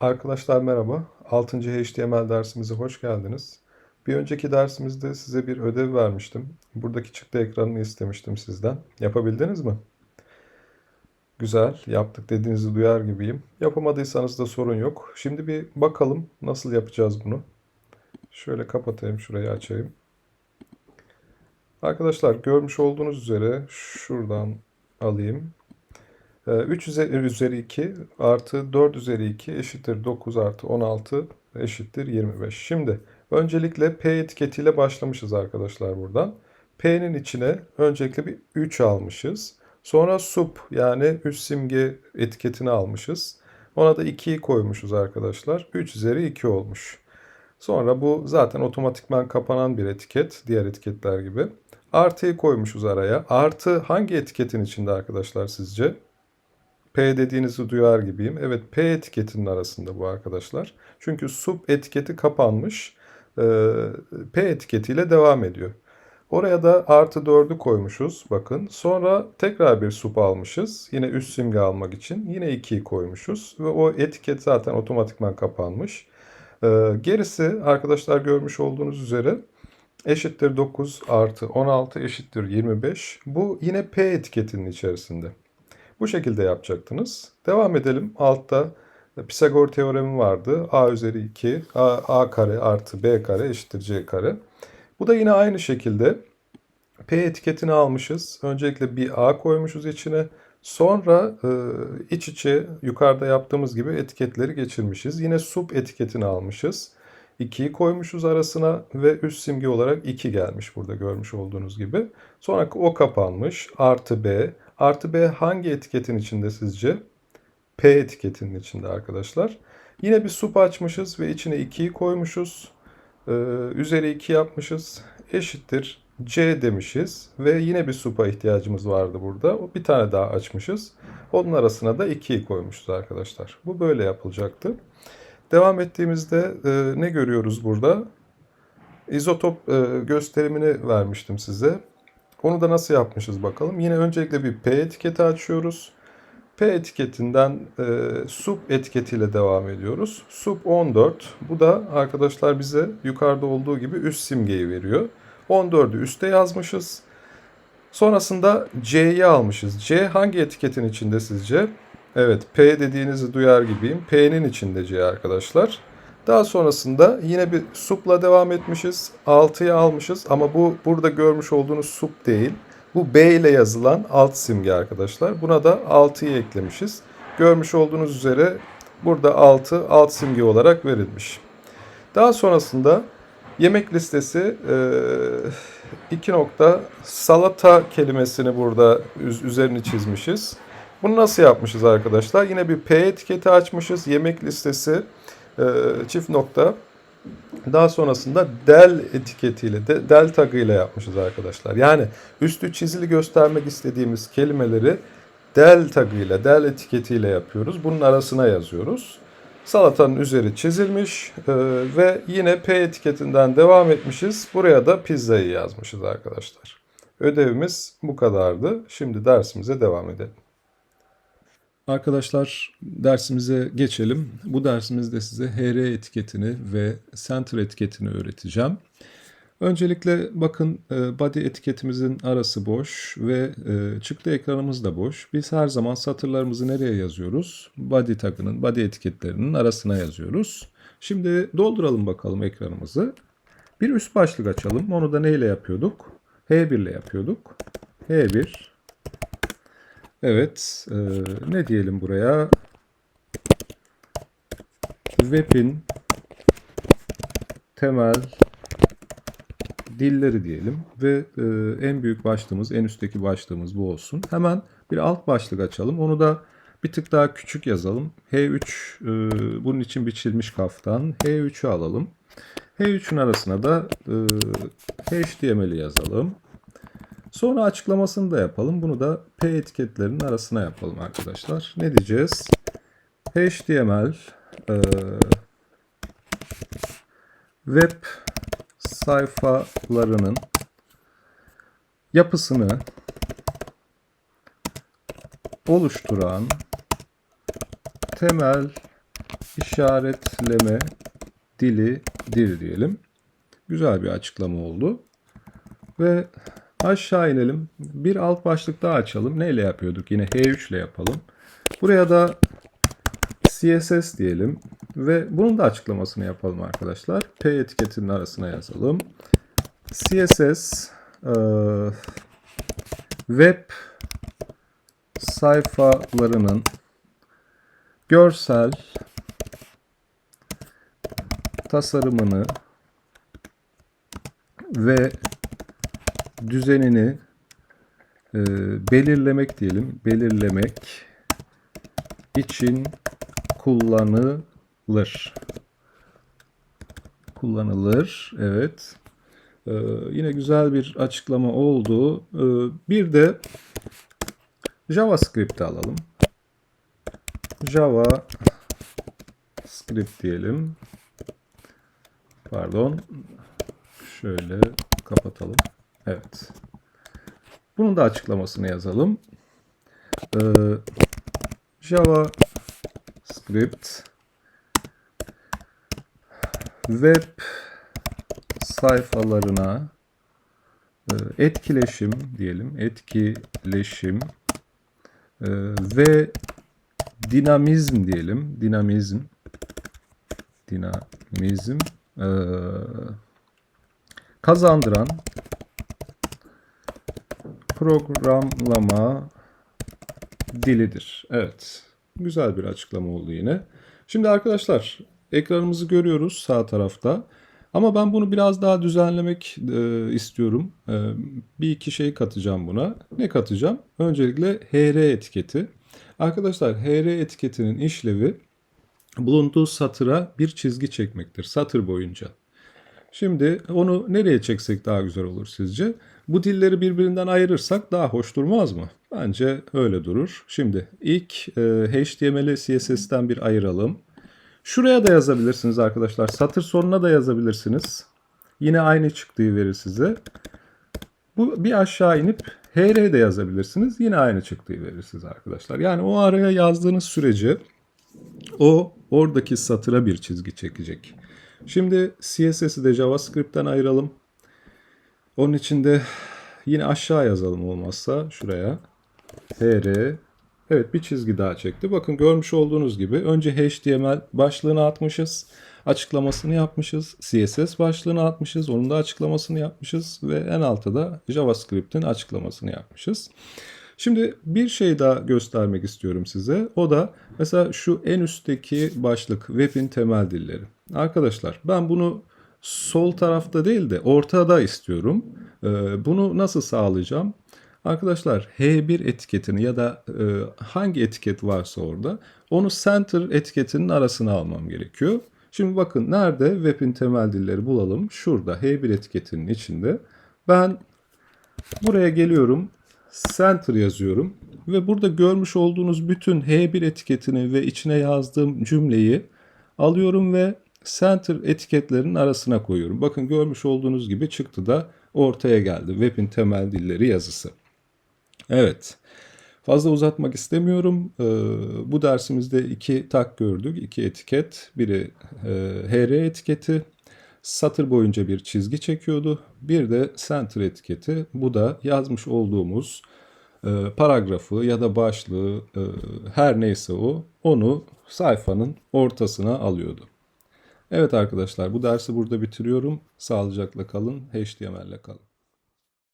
Arkadaşlar merhaba. 6. HTML dersimize hoş geldiniz. Bir önceki dersimizde size bir ödev vermiştim. Buradaki çıktı ekranını istemiştim sizden. Yapabildiniz mi? Güzel, yaptık dediğinizi duyar gibiyim. Yapamadıysanız da sorun yok. Şimdi bir bakalım nasıl yapacağız bunu. Şöyle kapatayım, şurayı açayım. Arkadaşlar görmüş olduğunuz üzere şuradan alayım. 3 üzeri, üzeri 2 artı 4 üzeri 2 eşittir 9 artı 16 eşittir 25. Şimdi öncelikle P etiketiyle başlamışız arkadaşlar buradan. P'nin içine öncelikle bir 3 almışız. Sonra sub yani üst simge etiketini almışız. Ona da 2'yi koymuşuz arkadaşlar. 3 üzeri 2 olmuş. Sonra bu zaten otomatikman kapanan bir etiket. Diğer etiketler gibi. Artıyı koymuşuz araya. Artı hangi etiketin içinde arkadaşlar sizce? P dediğinizi duyar gibiyim. Evet P etiketinin arasında bu arkadaşlar. Çünkü sub etiketi kapanmış. Ee, P etiketiyle devam ediyor. Oraya da artı 4'ü koymuşuz. Bakın. Sonra tekrar bir sub almışız. Yine üst simge almak için. Yine 2'yi koymuşuz. Ve o etiket zaten otomatikman kapanmış. Ee, gerisi arkadaşlar görmüş olduğunuz üzere eşittir 9 artı 16 eşittir 25. Bu yine P etiketinin içerisinde. Bu şekilde yapacaktınız. Devam edelim. Altta Pisagor teoremi vardı. A üzeri 2, A, A kare artı B kare eşittir C kare. Bu da yine aynı şekilde P etiketini almışız. Öncelikle bir A koymuşuz içine. Sonra e, iç içe yukarıda yaptığımız gibi etiketleri geçirmişiz. Yine sub etiketini almışız. 2'yi koymuşuz arasına ve üst simge olarak 2 gelmiş burada görmüş olduğunuz gibi. Sonra o kapanmış. Artı B. Artı B hangi etiketin içinde sizce? P etiketinin içinde arkadaşlar. Yine bir sub açmışız ve içine 2'yi koymuşuz. Ee, üzeri 2 yapmışız. Eşittir C demişiz. Ve yine bir sub'a ihtiyacımız vardı burada. Bir tane daha açmışız. Onun arasına da 2'yi koymuşuz arkadaşlar. Bu böyle yapılacaktı. Devam ettiğimizde e, ne görüyoruz burada? İzotop e, gösterimini vermiştim size. Onu da nasıl yapmışız bakalım. Yine öncelikle bir P etiketi açıyoruz. P etiketinden e, sub etiketiyle devam ediyoruz. Sub 14. Bu da arkadaşlar bize yukarıda olduğu gibi üst simgeyi veriyor. 14'ü üste yazmışız. Sonrasında C'yi almışız. C hangi etiketin içinde sizce? Evet P dediğinizi duyar gibiyim. P'nin içinde C arkadaşlar. Daha sonrasında yine bir supla devam etmişiz. 6'yı almışız ama bu burada görmüş olduğunuz sup değil. Bu B ile yazılan alt simge arkadaşlar. Buna da 6'yı eklemişiz. Görmüş olduğunuz üzere burada 6 alt simge olarak verilmiş. Daha sonrasında yemek listesi 2 nokta salata kelimesini burada üzerini çizmişiz. Bunu nasıl yapmışız arkadaşlar? Yine bir P etiketi açmışız. Yemek listesi e, çift nokta. Daha sonrasında del etiketiyle, de, del tagıyla yapmışız arkadaşlar. Yani üstü çizili göstermek istediğimiz kelimeleri del tagıyla, del etiketiyle yapıyoruz. Bunun arasına yazıyoruz. Salatanın üzeri çizilmiş e, ve yine P etiketinden devam etmişiz. Buraya da pizzayı yazmışız arkadaşlar. Ödevimiz bu kadardı. Şimdi dersimize devam edelim. Arkadaşlar dersimize geçelim. Bu dersimizde size HR etiketini ve center etiketini öğreteceğim. Öncelikle bakın e, body etiketimizin arası boş ve e, çıktı ekranımız da boş. Biz her zaman satırlarımızı nereye yazıyoruz? Body tagının, body etiketlerinin arasına yazıyoruz. Şimdi dolduralım bakalım ekranımızı. Bir üst başlık açalım. Onu da neyle yapıyorduk? H1 ile yapıyorduk. H1 Evet. E, ne diyelim buraya? Web'in temel dilleri diyelim ve e, en büyük başlığımız, en üstteki başlığımız bu olsun. Hemen bir alt başlık açalım. Onu da bir tık daha küçük yazalım. H3 e, bunun için biçilmiş kaftan. H3'ü alalım. H3'ün arasına da e, HTML'i yazalım. Sonra açıklamasını da yapalım. Bunu da P etiketlerinin arasına yapalım arkadaşlar. Ne diyeceğiz? HTML e, web sayfalarının yapısını oluşturan temel işaretleme dili dir diyelim. Güzel bir açıklama oldu. Ve aşağı inelim. Bir alt başlık daha açalım. Neyle yapıyorduk? Yine H3 ile yapalım. Buraya da CSS diyelim. Ve bunun da açıklamasını yapalım arkadaşlar. P etiketinin arasına yazalım. CSS e, web sayfalarının görsel tasarımını ve düzenini e, belirlemek diyelim. Belirlemek için kullanılır. Kullanılır. Evet. Ee, yine güzel bir açıklama oldu. Ee, bir de JavaScript alalım. Java script diyelim. Pardon. Şöyle kapatalım. Evet. Bunun da açıklamasını yazalım. Ee, Java script web sayfalarına e, etkileşim diyelim. Etkileşim e, ve dinamizm diyelim. Dinamizm dinamizm e, kazandıran programlama dilidir. Evet. Güzel bir açıklama oldu yine. Şimdi arkadaşlar ekranımızı görüyoruz sağ tarafta. Ama ben bunu biraz daha düzenlemek e, istiyorum. E, bir iki şey katacağım buna. Ne katacağım? Öncelikle HR etiketi. Arkadaşlar HR etiketinin işlevi bulunduğu satıra bir çizgi çekmektir. Satır boyunca. Şimdi onu nereye çeksek daha güzel olur sizce? Bu dilleri birbirinden ayırırsak daha hoş durmaz mı? Bence öyle durur. Şimdi ilk e, HTML'i CSS'ten bir ayıralım. Şuraya da yazabilirsiniz arkadaşlar. Satır sonuna da yazabilirsiniz. Yine aynı çıktığı verir size. Bu bir aşağı inip HR de yazabilirsiniz. Yine aynı çıktığı verir size arkadaşlar. Yani o araya yazdığınız sürece o oradaki satıra bir çizgi çekecek. Şimdi CSS'i de JavaScript'ten ayıralım. Onun için de yine aşağı yazalım olmazsa şuraya. HR Evet bir çizgi daha çekti. Bakın görmüş olduğunuz gibi önce HTML başlığını atmışız. Açıklamasını yapmışız. CSS başlığını atmışız. Onun da açıklamasını yapmışız. Ve en altta da JavaScript'in açıklamasını yapmışız. Şimdi bir şey daha göstermek istiyorum size. O da mesela şu en üstteki başlık web'in temel dilleri. Arkadaşlar ben bunu sol tarafta değil de ortada istiyorum. Ee, Bunu nasıl sağlayacağım? Arkadaşlar H1 etiketini ya da e, hangi etiket varsa orada onu center etiketinin arasına almam gerekiyor. Şimdi bakın nerede web'in temel dilleri bulalım. Şurada H1 etiketinin içinde. Ben buraya geliyorum. Center yazıyorum. Ve burada görmüş olduğunuz bütün H1 etiketini ve içine yazdığım cümleyi alıyorum ve center etiketlerinin arasına koyuyorum. Bakın görmüş olduğunuz gibi çıktı da ortaya geldi. Web'in temel dilleri yazısı. Evet. Fazla uzatmak istemiyorum. Ee, bu dersimizde iki tak gördük. iki etiket. Biri e, HR etiketi. Satır boyunca bir çizgi çekiyordu. Bir de center etiketi. Bu da yazmış olduğumuz e, paragrafı ya da başlığı e, her neyse o onu sayfanın ortasına alıyordu. Evet arkadaşlar bu dersi burada bitiriyorum. Sağlıcakla kalın. HTML ile kalın.